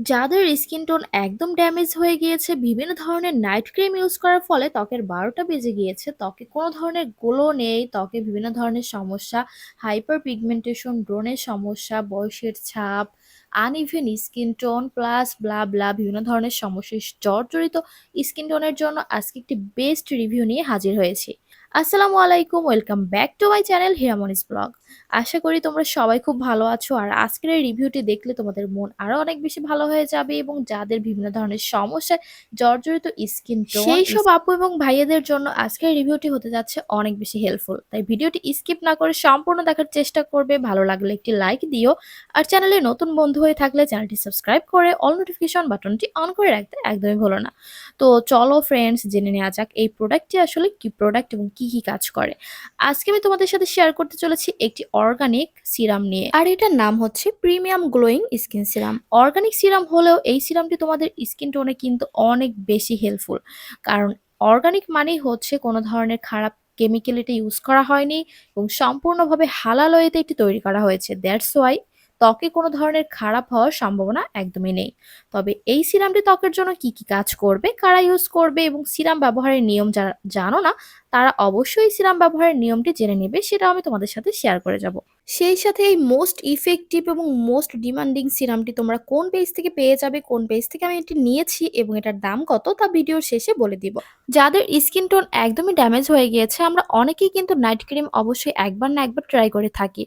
যাদের skin tone একদম damage হয়ে গিয়েছে, বিভিন্ন ধরনের নাইট ক্রিম ইউজ করার ফলে ত্বকের বারোটা বেজে গিয়েছে। ত্বকে কোনো ধরনের গ্লো নেই, ত্বকে বিভিন্ন ধরনের সমস্যা হাইপার পিগমেন্টেশন ব্রণের সমস্যা, বয়সের ছাপ uneven skin tone plus blah blah বিভিন্ন ধরনের সমস্যা জর্জরিত স্কিন টোনের জন্য আজকে একটি বেস্ট রিভিউ নিয়ে হাজির হয়েছি। আসসালামু আলাইকুম welcome back to my channel Hiramoni's blog. আশা করি তোমরা সবাই খুব ভালো আছো আর আজকের এই রিভিউটি দেখলে তোমাদের মন আরও অনেক বেশি ভালো হয়ে যাবে এবং যাদের বিভিন্ন ধরনের সমস্যায় জর্জরিত স্কিন সেই সব আপু এবং ভাইয়াদের জন্য আজকের রিভিউটি হতে যাচ্ছে অনেক বেশি হেল্পফুল তাই ভিডিওটি স্কিপ না করে সম্পূর্ণ দেখার চেষ্টা করবে। ভালো লাগলে একটি লাইক দিও। আর চ্যানেলে নতুন বন্ধু হয়ে থাকলে চ্যানেলটি সাবস্ক্রাইব করে অল নোটিফিকেশন বাটনটি অন করে রাখতে একদমই ভুলো না। তো চলো ফ্রেন্ডস জেনে নেওয়া যাক এই প্রোডাক্টটি আসলে কি প্রোডাক্ট এবং কি কি কাজ করে। আজকে আমি তোমাদের সাথে শেয়ার করতে চলেছি একটি অর্গানিক সিরাম নিয়ে। আর এটার নাম হচ্ছে premium glowing skin serum organic serum হলেও এই সিরামটি তোমাদের স্কিন টোনে কিন্তু অনেক বেশি হেল্পফুল কারণ অর্গানিক মানেই হচ্ছে কোনো ধরনের খারাপ কেমিক্যাল এটা ইউজ করা হয়নি এবং সম্পূর্ণভাবে হালাল ওয়েতে এটি তৈরি করা হয়েছে। দ্যাটস ওয়াই ত্বকে কোনো ধরনের খারাপ হওয়ার সম্ভাবনা একদমই নেই। তবে এই সিরামটি ত্বকের জন্য কি কি কাজ করবে, কারা ইউজ করবে এবং সিরাম ব্যবহারের নিয়ম যারা জানো না, তারা অবশ্যই সিরাম ব্যবহারের নিয়মটি জেনে নেবে সেটা আমি তোমাদের সাথে শেয়ার করে যাব। সেই সাথে এই মোস্ট ইফেক্টিভ এবং মোস্ট ডিমান্ডিং সিরামটি তোমরা কোন পেজ থেকে পেয়ে যাবে, কোন পেজ থেকে আমি এটি নিয়েছি এবং এটার দাম কত তা ভিডিওর শেষে বলে দিব। যাদের স্কিন টোন একদমই ড্যামেজ হয়ে গিয়েছে, আমরা অনেকেই কিন্তু নাইট ক্রিম অবশ্যই একবার না একবার ট্রাই করে থাকি।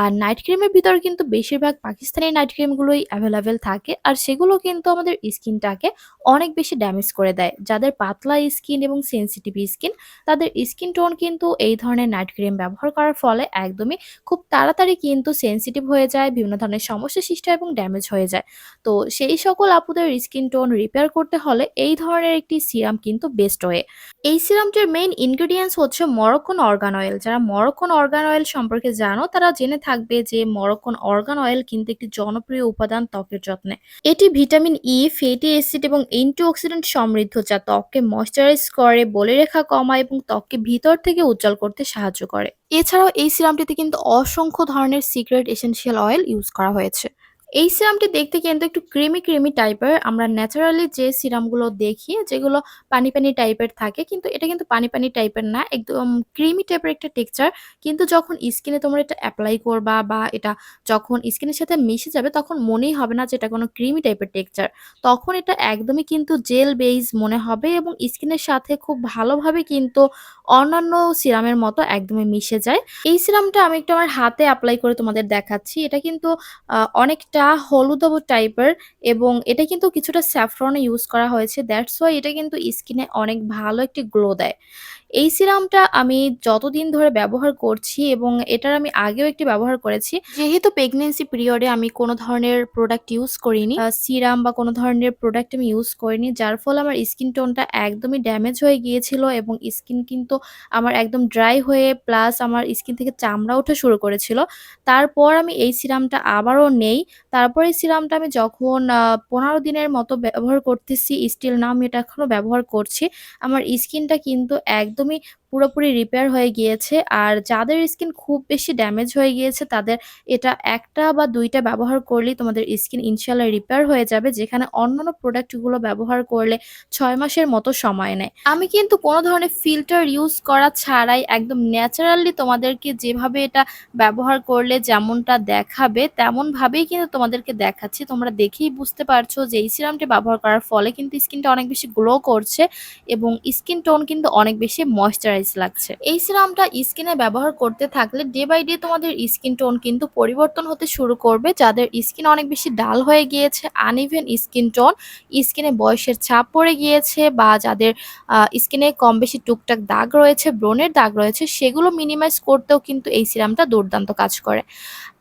আর নাইট ক্রিমের ভিতরে কিন্তু বেশিরভাগ পাকিস্তানি নাইট ক্রিমগুলোই অ্যাভেলেবেল থাকে আর সেগুলো কিন্তু আমাদের স্কিনটাকে অনেক বেশি ড্যামেজ করে দেয়। যাদের পাতলা স্কিন এবং সেন্সিটিভ স্কিন তাদের স্কিন টোন কিন্তু এই ধরনের নাইট ক্রিম ব্যবহার করার ফলে একদমই খুব তাড়াতাড়ি কিন্তু সেন্সিটিভ হয়ে যায়, বিভিন্ন ধরনের সমস্যা সৃষ্টি এবং ড্যামেজ হয়ে যায়। তো সেই সকল আপুদের স্কিন টোন রিপেয়ার করতে হলে এই ধরনের একটি সিরাম কিন্তু বেস্ট হয়ে এই সিরামটির মেইন ইনগ্রিডিয়েন্টস হচ্ছে মরক্কন অর্গান অয়েল যারা মরক্কন অর্গান অয়েল সম্পর্কে জানো, তারা জেনে থাকবে যে মরক্কন অর্গান অয়েল কিন্তু একটি জনপ্রিয় উপাদান ত্বকের যত্নে। এটি ভিটামিন ই ফ্যাটি অ্যাসিড এবং অ্যান্টিঅক্সিডেন্ট সমৃদ্ধ, যা ত্বককে ময়শ্চারাইজ করে, বলে রেখা কমায় এবং ত্বককে ভিতর থেকে উজ্জ্বল করতে সাহায্য করে। এছাড়াও এই সিরামটিতে কিন্তু অসংখ্য ধরনের সিক্রেট এসেনশিয়াল অয়েল ইউজ করা হয়েছে। এই সিরামটি দেখতে কিন্তু একটু ক্রিমি ক্রিমি টাইপের। আমরা ন্যাচারালি যে সিরামগুলো দেখি যেগুলো পানি পানি টাইপের থাকে কিন্তু এটা কিন্তু পানি পানি টাইপের না একদম ক্রিমি টাইপের একটা টেক্সচার। কিন্তু যখন স্কিনে তোমরা এটা অ্যাপ্লাই করবা বা এটা যখন স্কিনের সাথে মিশে যাবে তখন মনেই হবে না যে এটা কোনো ক্রিমি টাইপের টেক্সচার। তখন এটা একদমই কিন্তু জেল বেইজ মনে হবে এবং স্কিনের সাথে খুব ভালোভাবে কিন্তু অন্যান্য সিরামের মতো একদমই মিশে যায়। এই সিরামটা আমি একটু আমার হাতে অ্যাপ্লাই করে তোমাদের দেখাচ্ছি। এটা কিন্তু আহ, অনেকটা হলুদ টাইপের এবং এটা কিন্তু কিছুটা স্যাফরনে ইউজ করা হয়েছে। দ্যাটস ওয়াই এটা কিন্তু স্কিনে অনেক ভালো একটি গ্লো দেয়। এই সিরামটা আমি যতদিন ধরে ব্যবহার করছি এবং এটার আমি আগেও একটি ব্যবহার করেছি, যেহেতু প্রেগনেন্সি পিরিয়ডে আমি কোনো ধরনের প্রোডাক্ট ইউজ করিনি সিরাম বা কোনো ধরনের প্রোডাক্ট আমি ইউজ করিনি, যার ফলে আমার স্কিন টোনটা একদমই ড্যামেজ হয়ে গিয়েছিল এবং স্কিন কিন্তু আমার একদম ড্রাই হয়ে প্লাস আমার স্কিন থেকে চামড়া ওঠা শুরু করেছিল। তারপর আমি এই সিরামটা আবারও নেই। তারপর এই সিরামটা আমি যখন পনেরো দিনের মতো ব্যবহার করতেছি স্টিল না আমি এটা এখনও ব্যবহার করছি, আমার স্কিনটা কিন্তু একদমই পুরোপুরি রিপেয়ার হয়ে গিয়েছে। আর যাদের স্কিন খুব বেশি ড্যামেজ হয়ে গিয়েছে, তাদের এটা একটা বা দুইটা ব্যবহার করলেই তোমাদের স্কিন ইনশাল্লাহ রিপেয়ার হয়ে যাবে, যেখানে অন্যান্য প্রোডাক্টগুলো ব্যবহার করলে ছয় মাসের মতো সময় নেয়। আমি কিন্তু কোনো ধরনের ফিল্টার ইউজ করা ছাড়াই একদম ন্যাচারালি তোমাদেরকে যেভাবে এটা ব্যবহার করলে যেমনটা দেখাবে, তেমনভাবেই কিন্তু তোমাদেরকে দেখাচ্ছি। তোমরা দেখেই বুঝতে পারছ যে এই সিরামটি ব্যবহার করার ফলে কিন্তু স্কিনটা অনেক বেশি গ্লো করছে এবং স্কিন টোন কিন্তু অনেক বেশি ময়শ্চারাইজ লাগছে। এই সিরামটা স্কিনে ব্যবহার করতে থাকলে ডে বাই ডে তোমাদের স্কিন টোন কিন্তু পরিবর্তন হতে শুরু করবে। যাদের স্কিন অনেক বেশি ডাল হয়ে গিয়েছে আনইভেন স্কিন টোন স্কিনে বয়সের ছাপ পড়ে গিয়েছে বা যাদের স্কিনে কম বেশি টুকটাক দাগ রয়েছে, ব্রণের দাগ রয়েছে, সেগুলো মিনিমাইজ করতেও কিন্তু এই সিরামটা দুর্দান্ত কাজ করে।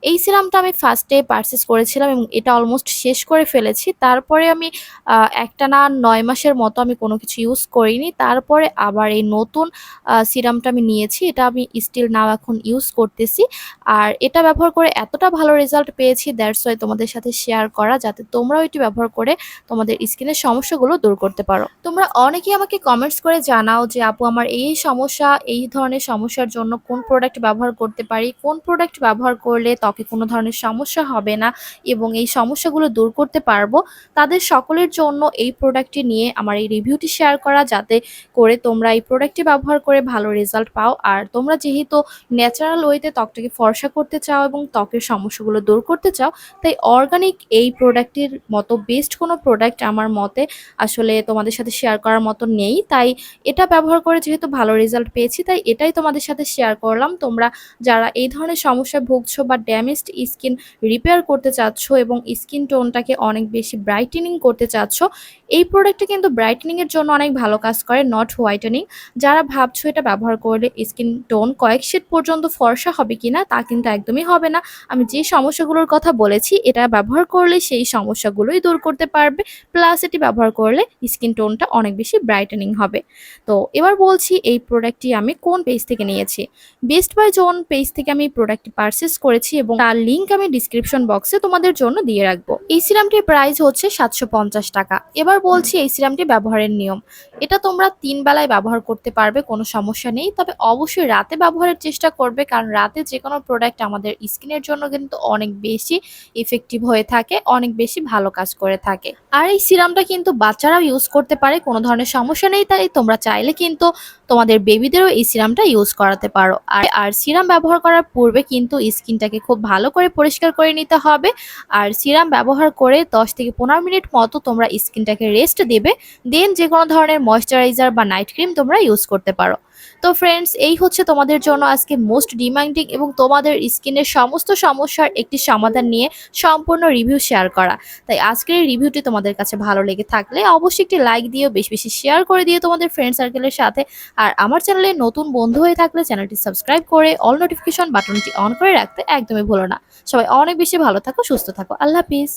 এই সিরামটা আমি ফার্স্টে পারচেস করেছিলাম এবং এটা অলমোস্ট শেষ করে ফেলেছি। তারপরে আমি একটা না নয় মাসের মতো আমি কোনো কিছু ইউজ করিনি। তারপরে আবার এই নতুন সিরামটা আমি নিয়েছি, এটা আমি স্টিল নাও এখন ইউজ করতেছি। আর এটা ব্যবহার করে এতটা ভালো রেজাল্ট পেয়েছি দ্যাটস ওয়াই তোমাদের সাথে শেয়ার করা, যাতে তোমরাও এটি ব্যবহার করে তোমাদের স্কিনের সমস্যাগুলো দূর করতে পারো। তোমরা অনেকেই আমাকে কমেন্টস করে জানাও যে, আপু, আমার এই সমস্যা, এই ধরনের সমস্যার জন্য কোন প্রোডাক্ট ব্যবহার করতে পারি? কোন প্রোডাক্ট ব্যবহার করলে ত্বকে কোনো ধরনের সমস্যা হবে না এবং এই সমস্যাগুলো দূর করতে পারব? তাদের সকলের জন্য এই প্রোডাক্টটি নিয়ে আমার এই রিভিউটি শেয়ার করা, যাতে করে তোমরা এই প্রোডাক্টটি ব্যবহার করে ভালো রেজাল্ট পাও। আর তোমরা যেহেতু ন্যাচারাল ওয়েতে ত্বকটাকে ফর্সা করতে চাও এবং ত্বকের সমস্যাগুলো দূর করতে চাও, তাই অর্গানিক এই প্রোডাক্টের মতো বেস্ট কোনো প্রোডাক্ট আমার মতে আসলে তোমাদের সাথে শেয়ার করার মতো নেই। তাই এটা ব্যবহার করে যেহেতু ভালো রেজাল্ট পেয়েছি, তাই এটাই তোমাদের সাথে শেয়ার করলাম। তোমরা যারা এই ধরনের সমস্যায় ভুগছো বা ড্যামেজড স্কিন রিপেয়ার করতে চাচ্ছ এবং স্কিন টোনটাকে অনেক বেশি ব্রাইটেনিং করতে চাচ্ছ, এই প্রোডাক্টটা কিন্তু ব্রাইটেনিং এর জন্য অনেক ভালো কাজ করে নট হোয়াইটেনিং যারা ভাবছ এটা ব্যবহার করলে স্কিন টোন কয়েক শেড পর্যন্ত ফর্সা হবে কিনা তা কিন্তু একদমই হবে না। আমি যে সমস্যাগুলোর কথা বলেছি, এটা ব্যবহার করলে সেই সমস্যাগুলোই দূর করতে পারবে। প্লাস এটি ব্যবহার করলে স্কিন টোনটা অনেক বেশি ব্রাইটেনিং হবে। তো এবার বলছি এই প্রোডাক্টটি আমি কোন পেজ থেকে নিয়েছি? বেস্ট বাই জোন পেজ থেকে আমি প্রোডাক্টটি পারচেস করেছি এবং তার লিঙ্ক আমি ডিসক্রিপশন বক্সে তোমাদের জন্য দিয়ে রাখব। এই সিরামটির প্রাইস হচ্ছে সাতশো পঞ্চাশ টাকা। এবার বলছি এই সিরামটি ব্যবহারের নিয়ম। এটা তোমরা তিন বেলায় ব্যবহার করতে পারবে কোনো সমস্যা নেই। তবে অবশ্যই রাতে ব্যবহারের চেষ্টা করবে, কারণ রাতে যে কোনো প্রোডাক্ট আমাদের স্কিনের জন্য কিন্তু অনেক বেশি ইফেক্টিভ হয়ে থাকে, অনেক বেশি ভালো কাজ করে থাকে। আর এই সিরামটা কিন্তু বাচ্চারাও ইউজ করতে পারে, কোনো ধরনের সমস্যা নেই। তাই তোমরা চাইলে কিন্তু তোমাদের বেবিদেরও এই সিরামটা ইউজ করাতে পারো। আর আর সিরাম ব্যবহার করার পূর্বে কিন্তু স্কিনটাকে খুব ভালো করে পরিষ্কার করে নিতে হবে। আর সিরাম ব্যবহার করে দশ থেকে পনেরো মিনিট মতো তোমরা স্কিনটাকে রেস্ট দেবে। দেন যে কোনো ধরনের ময়শ্চারাইজার বা নাইট ক্রিম তোমরা ইউজ করতে পারো। তো ফ্রেন্ডস এই হচ্ছে তোমাদের জন্য আজকে মোস্ট ডিমান্ডিং এবং তোমাদের স্কিনের সমস্ত সমস্যার একটি সমাধান নিয়ে সম্পূর্ণ রিভিউ শেয়ার করা। তাই আজকের এই রিভিউটি তোমাদের কাছে ভালো লেগে থাকলে অবশ্যই একটি লাইক দিও, বেশি বেশি শেয়ার করে দিও তোমাদের ফ্রেন্ড সার্কেলের সাথে। আর আমার চ্যানেলে নতুন বন্ধু হয়ে থাকলে চ্যানেলটি সাবস্ক্রাইব করে অল নোটিফিকেশন বাটনটি অন করে রাখতে একদমই ভুলো না। সবাই অনেক বেশি ভালো থাকো, সুস্থ থাকো। আল্লাহ হাফিজ।